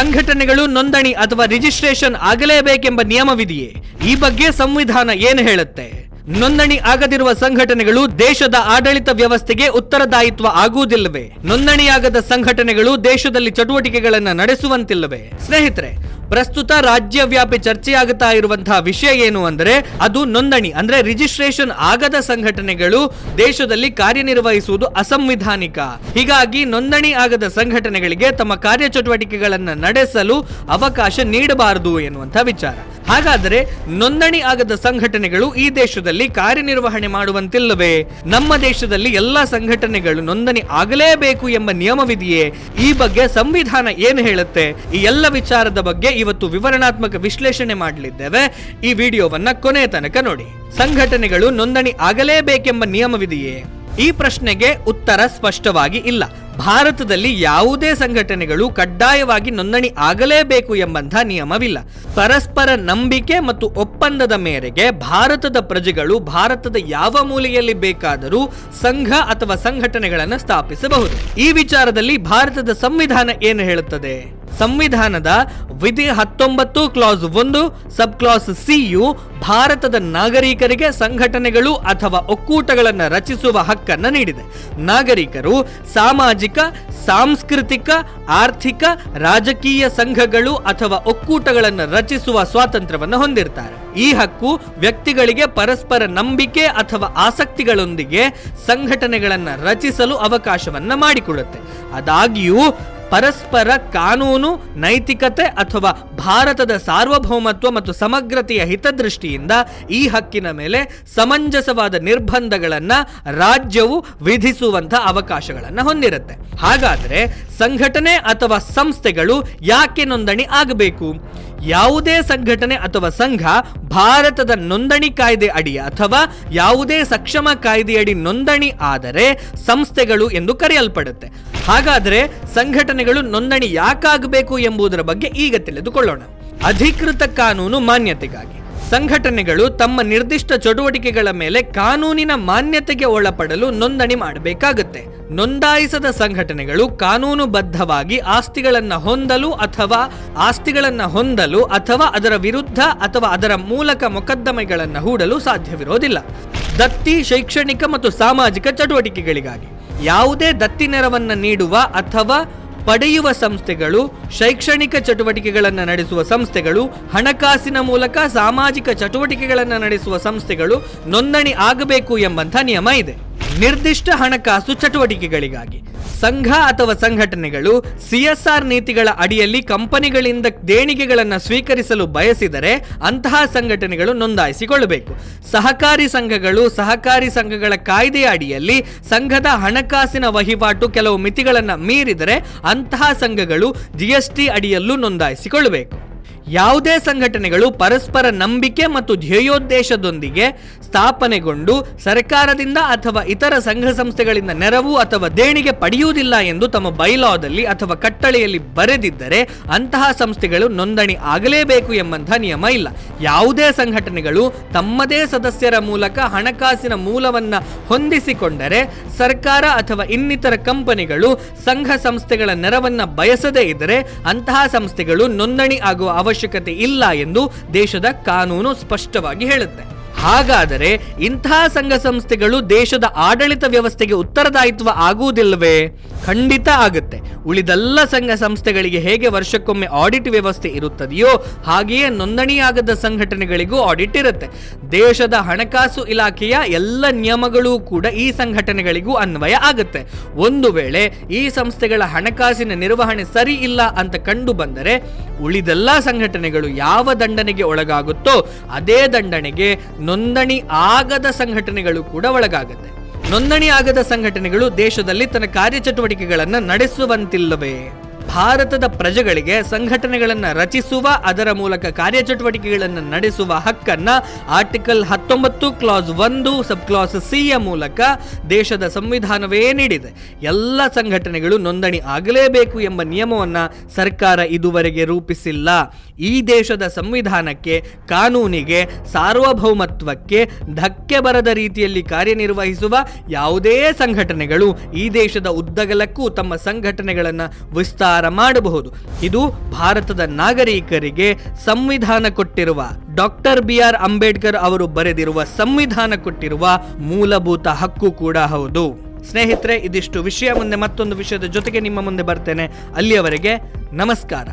ಸಂಘಟನೆಗಳು ನೋಂದಣಿ ಅಥವಾ ರಿಜಿಸ್ಟ್ರೇಷನ್ ಆಗಲೇಬೇಕೆಂಬ ನಿಯಮವಿದೆಯೇ? ಈ ಬಗ್ಗೆ ಸಂವಿಧಾನ ಏನು ಹೇಳುತ್ತೆ? ನೋಂದಣಿ ಆಗದಿರುವ ಸಂಘಟನೆಗಳು ದೇಶದ ಆಡಳಿತ ವ್ಯವಸ್ಥೆಗೆ ಉತ್ತರದಾಯಿತ್ವ ಆಗುವುದಿಲ್ಲವೇ? ನೋಂದಣಿಯಾಗದ ಸಂಘಟನೆಗಳು ದೇಶದಲ್ಲಿ ಚಟುವಟಿಕೆಗಳನ್ನು ನಡೆಸುವಂತಿಲ್ಲವೇ? ಸ್ನೇಹಿತರೆ ಪ್ರಸ್ತುತ ರಾಜ್ಯವ್ಯಾಪಿ ಚರ್ಚೆಯಾಗುತ್ತಾ ಇರುವಂತಹ ವಿಷಯ ಏನು ಅಂದ್ರೆ ಅದು ನೋಂದಣಿ, ಅಂದ್ರೆ ರಿಜಿಸ್ಟ್ರೇಷನ್ ಆಗದ ಸಂಘಟನೆಗಳು ದೇಶದಲ್ಲಿ ಕಾರ್ಯನಿರ್ವಹಿಸುವುದು ಅಸಂವಿಧಾನಿಕ. ಹೀಗಾಗಿ ನೋಂದಣಿ ಆಗದ ಸಂಘಟನೆಗಳಿಗೆ ತಮ್ಮ ಕಾರ್ಯಚಟುವಟಿಕೆಗಳನ್ನು ನಡೆಸಲು ಅವಕಾಶ ನೀಡಬಾರದು ಎನ್ನುವಂಥ ವಿಚಾರ. ಹಾಗಾದರೆ ನೋಂದಣಿ ಆಗದ ಸಂಘಟನೆಗಳು ಈ ದೇಶದಲ್ಲಿ ಕಾರ್ಯನಿರ್ವಹಣೆ ಮಾಡುವಂತಿಲ್ಲವೇ? ನಮ್ಮ ದೇಶದಲ್ಲಿ ಎಲ್ಲ ಸಂಘಟನೆಗಳು ನೋಂದಣಿ ಆಗಲೇಬೇಕು ಎಂಬ ನಿಯಮವಿದೆಯೇ? ಈ ಬಗ್ಗೆ ಸಂವಿಧಾನ ಏನು ಹೇಳುತ್ತೆ? ಈ ಎಲ್ಲ ವಿಚಾರದ ಬಗ್ಗೆ ಇವತ್ತು ವಿವರಣಾತ್ಮಕ ವಿಶ್ಲೇಷಣೆ ಮಾಡಲಿದ್ದೇವೆ. ಈ ವಿಡಿಯೋವನ್ನ ಕೊನೆಯ ತನಕ ನೋಡಿ. ಸಂಘಟನೆಗಳು ನೋಂದಣಿ ಆಗಲೇಬೇಕೆಂಬ ನಿಯಮವಿದೆಯೇ? ಈ ಪ್ರಶ್ನೆಗೆ ಉತ್ತರ ಸ್ಪಷ್ಟವಾಗಿ ಇಲ್ಲ. ಭಾರತದಲ್ಲಿ ಯಾವುದೇ ಸಂಘಟನೆಗಳು ಕಡ್ಡಾಯವಾಗಿ ನೋಂದಣಿ ಆಗಲೇಬೇಕು ಎಂಬಂಥ ನಿಯಮವಿಲ್ಲ. ಪರಸ್ಪರ ನಂಬಿಕೆ ಮತ್ತು ಒಪ್ಪಂದದ ಮೇರೆಗೆ ಭಾರತದ ಪ್ರಜೆಗಳು ಭಾರತದ ಯಾವ ಮೂಲೆಯಲ್ಲಿ ಬೇಕಾದರೂ ಸಂಘ ಅಥವಾ ಸಂಘಟನೆಗಳನ್ನು ಸ್ಥಾಪಿಸಬಹುದು. ಈ ವಿಚಾರದಲ್ಲಿ ಭಾರತದ ಸಂವಿಧಾನ ಏನು ಹೇಳುತ್ತದೆ? ಸಂವಿಧಾನದ ವಿಧಿ ಹತ್ತೊಂಬತ್ತು ಕ್ಲಾಸ್ ಒಂದು ಸಬ್ ಕ್ಲಾಸ್ ಸಿಯು ಭಾರತದ ನಾಗರಿಕರಿಗೆ ಸಂಘಟನೆಗಳು ಅಥವಾ ಒಕ್ಕೂಟಗಳನ್ನು ರಚಿಸುವ ಹಕ್ಕನ್ನು ನೀಡಿದೆ. ನಾಗರಿಕರು ಸಾಮಾಜಿಕ, ಸಾಂಸ್ಕೃತಿಕ, ಆರ್ಥಿಕ, ರಾಜಕೀಯ ಸಂಘಗಳು ಅಥವಾ ಒಕ್ಕೂಟಗಳನ್ನು ರಚಿಸುವ ಸ್ವಾತಂತ್ರ್ಯವನ್ನು ಹೊಂದಿರ್ತಾರೆ. ಈ ಹಕ್ಕು ವ್ಯಕ್ತಿಗಳಿಗೆ ಪರಸ್ಪರ ನಂಬಿಕೆ ಅಥವಾ ಆಸಕ್ತಿಗಳೊಂದಿಗೆ ಸಂಘಟನೆಗಳನ್ನು ರಚಿಸಲು ಅವಕಾಶವನ್ನು ಮಾಡಿಕೊಡುತ್ತೆ. ಆದಾಗ್ಯೂ ಪರಸ್ಪರ ಕಾನೂನು, ನೈತಿಕತೆ ಅಥವಾ ಭಾರತದ ಸಾರ್ವಭೌಮತ್ವ ಮತ್ತು ಸಮಗ್ರತೆಯ ಹಿತದೃಷ್ಟಿಯಿಂದ ಈ ಹಕ್ಕಿನ ಮೇಲೆ ಸಮಂಜಸವಾದ ನಿರ್ಬಂಧಗಳನ್ನು ರಾಜ್ಯವು ವಿಧಿಸುವಂಥ ಅವಕಾಶಗಳನ್ನು ಹೊಂದಿರುತ್ತೆ. ಹಾಗಾದರೆ ಸಂಘಟನೆ ಅಥವಾ ಸಂಸ್ಥೆಗಳು ಯಾಕೆ ನೋಂದಣಿ ಆಗಬೇಕು? ಯಾವುದೇ ಸಂಘಟನೆ ಅಥವಾ ಸಂಘ ಭಾರತದ ನೋಂದಣಿ ಕಾಯ್ದೆ ಅಡಿ ಅಥವಾ ಯಾವುದೇ ಸಕ್ಷಮ ಕಾಯ್ದೆಯಡಿ ನೋಂದಣಿ ಆದರೆ ಸಂಸ್ಥೆಗಳು ಎಂದು ಕರೆಯಲ್ಪಡುತ್ತೆ. ಹಾಗಾದರೆ ಸಂಘಟನೆಗಳು ನೋಂದಣಿ ಯಾಕಾಗಬೇಕು ಎಂಬುದರ ಬಗ್ಗೆ ಈಗ ತಿಳಿದುಕೊಳ್ಳೋಣ. ಅಧಿಕೃತ ಕಾನೂನು ಮಾನ್ಯತೆಗಾಗಿ. ಸಂಘಟನೆಗಳು ತಮ್ಮ ನಿರ್ದಿಷ್ಟ ಚಟುವಟಿಕೆಗಳ ಮೇಲೆ ಕಾನೂನಿನ ಮಾನ್ಯತೆಗೆ ಒಳಪಡಲು ನೋಂದಣಿ ಮಾಡಬೇಕಾಗುತ್ತೆ. ನೋಂದಾಯಿಸದ ಸಂಘಟನೆಗಳು ಕಾನೂನುಬದ್ಧವಾಗಿ ಆಸ್ತಿಗಳನ್ನು ಹೊಂದಲು ಅಥವಾ ಆಸ್ತಿಗಳನ್ನು ಹೊಂದಲು ಅಥವಾ ಅದರ ವಿರುದ್ಧ ಅಥವಾ ಅದರ ಮೂಲಕ ಮೊಕದ್ದಮೆಗಳನ್ನು ಹೂಡಲು ಸಾಧ್ಯವಿರೋದಿಲ್ಲ. ದತ್ತಿ ಶೈಕ್ಷಣಿಕ ಮತ್ತು ಸಾಮಾಜಿಕ ಚಟುವಟಿಕೆಗಳಿಗಾಗಿ. ಯಾವುದೇ ದತ್ತಿ ನೆರವನ್ನು ನೀಡುವ ಅಥವಾ ಪಡೆಯುವ ಸಂಸ್ಥೆಗಳು, ಶೈಕ್ಷಣಿಕ ಚಟುವಟಿಕೆಗಳನ್ನು ನಡೆಸುವ ಸಂಸ್ಥೆಗಳು, ಹಣಕಾಸಿನ ಮೂಲಕ ಸಾಮಾಜಿಕ ಚಟುವಟಿಕೆಗಳನ್ನು ನಡೆಸುವ ಸಂಸ್ಥೆಗಳು ನೋಂದಣಿ ಆಗಬೇಕು ಎಂಬಂಥ ನಿಯಮ ಇದೆ. ನಿರ್ದಿಷ್ಟ ಹಣಕಾಸು ಚಟುವಟಿಕೆಗಳಿಗಾಗಿ ಸಂಘ ಅಥವಾ ಸಂಘಟನೆಗಳು ಸಿಎಸ್ಆರ್ ನೀತಿಗಳ ಅಡಿಯಲ್ಲಿ ಕಂಪನಿಗಳಿಂದ ದೇಣಿಗೆಗಳನ್ನು ಸ್ವೀಕರಿಸಲು ಬಯಸಿದರೆ ಅಂತಹ ಸಂಘಟನೆಗಳು ನೋಂದಾಯಿಸಿಕೊಳ್ಳಬೇಕು. ಸಹಕಾರಿ ಸಂಘಗಳು ಸಹಕಾರಿ ಸಂಘಗಳ ಕಾಯ್ದೆಯ ಅಡಿಯಲ್ಲಿ ಸಂಘದ ಹಣಕಾಸಿನ ವಹಿವಾಟು ಕೆಲವು ಮಿತಿಗಳನ್ನು ಮೀರಿದರೆ ಅಂತಹ ಸಂಘಗಳು ಜಿಎಸ್ಟಿ ಅಡಿಯಲ್ಲೂ ನೋಂದಾಯಿಸಿಕೊಳ್ಳಬೇಕು. ಯಾವುದೇ ಸಂಘಟನೆಗಳು ಪರಸ್ಪರ ನಂಬಿಕೆ ಮತ್ತು ಧ್ಯೇಯೋದ್ದೇಶದೊಂದಿಗೆ ಸ್ಥಾಪನೆಗೊಂಡು ಸರ್ಕಾರದಿಂದ ಅಥವಾ ಇತರ ಸಂಘ ಸಂಸ್ಥೆಗಳಿಂದ ನೆರವು ಅಥವಾ ದೇಣಿಗೆ ಪಡೆಯುವುದಿಲ್ಲ ಎಂದು ತಮ್ಮ ಬೈಲಾದಲ್ಲಿ ಅಥವಾ ಕಟ್ಟಳೆಯಲ್ಲಿ ಬರೆದಿದ್ದರೆ ಅಂತಹ ಸಂಸ್ಥೆಗಳು ನೋಂದಣಿ ಆಗಲೇಬೇಕು ಎಂಬಂತಹ ನಿಯಮ ಇಲ್ಲ. ಯಾವುದೇ ಸಂಘಟನೆಗಳು ತಮ್ಮದೇ ಸದಸ್ಯರ ಮೂಲಕ ಹಣಕಾಸಿನ ಮೂಲವನ್ನು ಹೊಂದಿಸಿಕೊಂಡರೆ ಸರ್ಕಾರ ಅಥವಾ ಇನ್ನಿತರ ಕಂಪನಿಗಳು ಸಂಘ ಸಂಸ್ಥೆಗಳ ನೆರವನ್ನು ಬಯಸದೇ ಇದ್ದರೆ ಅಂತಹ ಸಂಸ್ಥೆಗಳು ನೋಂದಣಿ ಆಗುವ ಅವಶ್ಯಕತೆ ಇಲ್ಲ ಎಂದು ದೇಶದ ಕಾನೂನು ಸ್ಪಷ್ಟವಾಗಿ ಹೇಳುತ್ತೆ. ಹಾಗಾದರೆ ಇಂತಹ ಸಂಘ ಸಂಸ್ಥೆಗಳು ದೇಶದ ಆಡಳಿತ ವ್ಯವಸ್ಥೆಗೆ ಉತ್ತರದಾಯಿತ್ವ ಆಗುವುದಿಲ್ಲವೇ? ಖಂಡಿತ ಆಗುತ್ತೆ. ಉಳಿದೆಲ್ಲ ಸಂಘ ಸಂಸ್ಥೆಗಳಿಗೆ ಹೇಗೆ ವರ್ಷಕ್ಕೊಮ್ಮೆ ಆಡಿಟ್ ವ್ಯವಸ್ಥೆ ಇರುತ್ತದೆಯೋ ಹಾಗೆಯೇ ನೋಂದಣಿಯಾಗದ ಸಂಘಟನೆಗಳಿಗೂ ಆಡಿಟ್ ಇರುತ್ತೆ. ದೇಶದ ಹಣಕಾಸು ಇಲಾಖೆಯ ಎಲ್ಲ ನಿಯಮಗಳೂ ಕೂಡ ಈ ಸಂಘಟನೆಗಳಿಗೂ ಅನ್ವಯ ಆಗುತ್ತೆ. ಒಂದು ವೇಳೆ ಈ ಸಂಸ್ಥೆಗಳ ಹಣಕಾಸಿನ ನಿರ್ವಹಣೆ ಸರಿ ಇಲ್ಲ ಅಂತ ಕಂಡು ಬಂದರೆ ಉಳಿದೆಲ್ಲ ಸಂಘಟನೆಗಳು ಯಾವ ದಂಡನೆಗೆ ಒಳಗಾಗುತ್ತೋ ಅದೇ ದಂಡನೆಗೆ ನೋಂದಣಿ ಆಗದ ಸಂಘಟನೆಗಳು ಕೂಡ ಒಳಗಾಗುತ್ತೆ. ನೋಂದಣಿ ಆಗದ ಸಂಘಟನೆಗಳು ದೇಶದಲ್ಲಿ ತನ್ನ ಕಾರ್ಯಚಟುವಟಿಕೆಗಳನ್ನು ನಡೆಸುವಂತಿಲ್ಲವೇ? ಭಾರತದ ಪ್ರಜೆಗಳಿಗೆ ಸಂಘಟನೆಗಳನ್ನು ರಚಿಸುವ, ಅದರ ಮೂಲಕ ಕಾರ್ಯಚಟುವಟಿಕೆಗಳನ್ನು ನಡೆಸುವ ಹಕ್ಕನ್ನ ಆರ್ಟಿಕಲ್ ಹತ್ತೊಂಬತ್ತು ಕ್ಲಾಸ್ ಒಂದು ಸಬ್ ಕ್ಲಾಸ್ ಸಿ ಯ ಮೂಲಕ ದೇಶದ ಸಂವಿಧಾನವೇ ನೀಡಿದೆ. ಎಲ್ಲ ಸಂಘಟನೆಗಳು ನೋಂದಣಿ ಆಗಲೇಬೇಕು ಎಂಬ ನಿಯಮವನ್ನು ಸರ್ಕಾರ ಇದುವರೆಗೆ ರೂಪಿಸಿಲ್ಲ. ಈ ದೇಶದ ಸಂವಿಧಾನಕ್ಕೆ, ಕಾನೂನಿಗೆ, ಸಾರ್ವಭೌಮತ್ವಕ್ಕೆ ಧಕ್ಕೆ ಬರದ ರೀತಿಯಲ್ಲಿ ಕಾರ್ಯನಿರ್ವಹಿಸುವ ಯಾವುದೇ ಸಂಘಟನೆಗಳು ಈ ದೇಶದ ಉದ್ದಗಲಕ್ಕೂ ತಮ್ಮ ಸಂಘಟನೆಗಳನ್ನು ವಿಸ್ತಾರ ಮಾಡಬಹುದು. ಇದು ಭಾರತದ ನಾಗರಿಕರಿಗೆ ಸಂವಿಧಾನ ಕೊಟ್ಟಿರುವ ಡಾಕ್ಟರ್ ಬಿ ಆರ್ ಅಂಬೇಡ್ಕರ್ ಅವರು ಬರೆದಿರುವ ಸಂವಿಧಾನ ಕೊಟ್ಟಿರುವ ಮೂಲಭೂತ ಹಕ್ಕು ಕೂಡ ಹೌದು. ಸ್ನೇಹಿತರೆ, ಇದಿಷ್ಟು ವಿಷಯ. ಮುಂದೆ ಮತ್ತೊಂದು ವಿಷಯದ ಜೊತೆಗೆ ನಿಮ್ಮ ಮುಂದೆ ಬರ್ತೇನೆ. ಅಲ್ಲಿಯವರೆಗೆ ನಮಸ್ಕಾರ.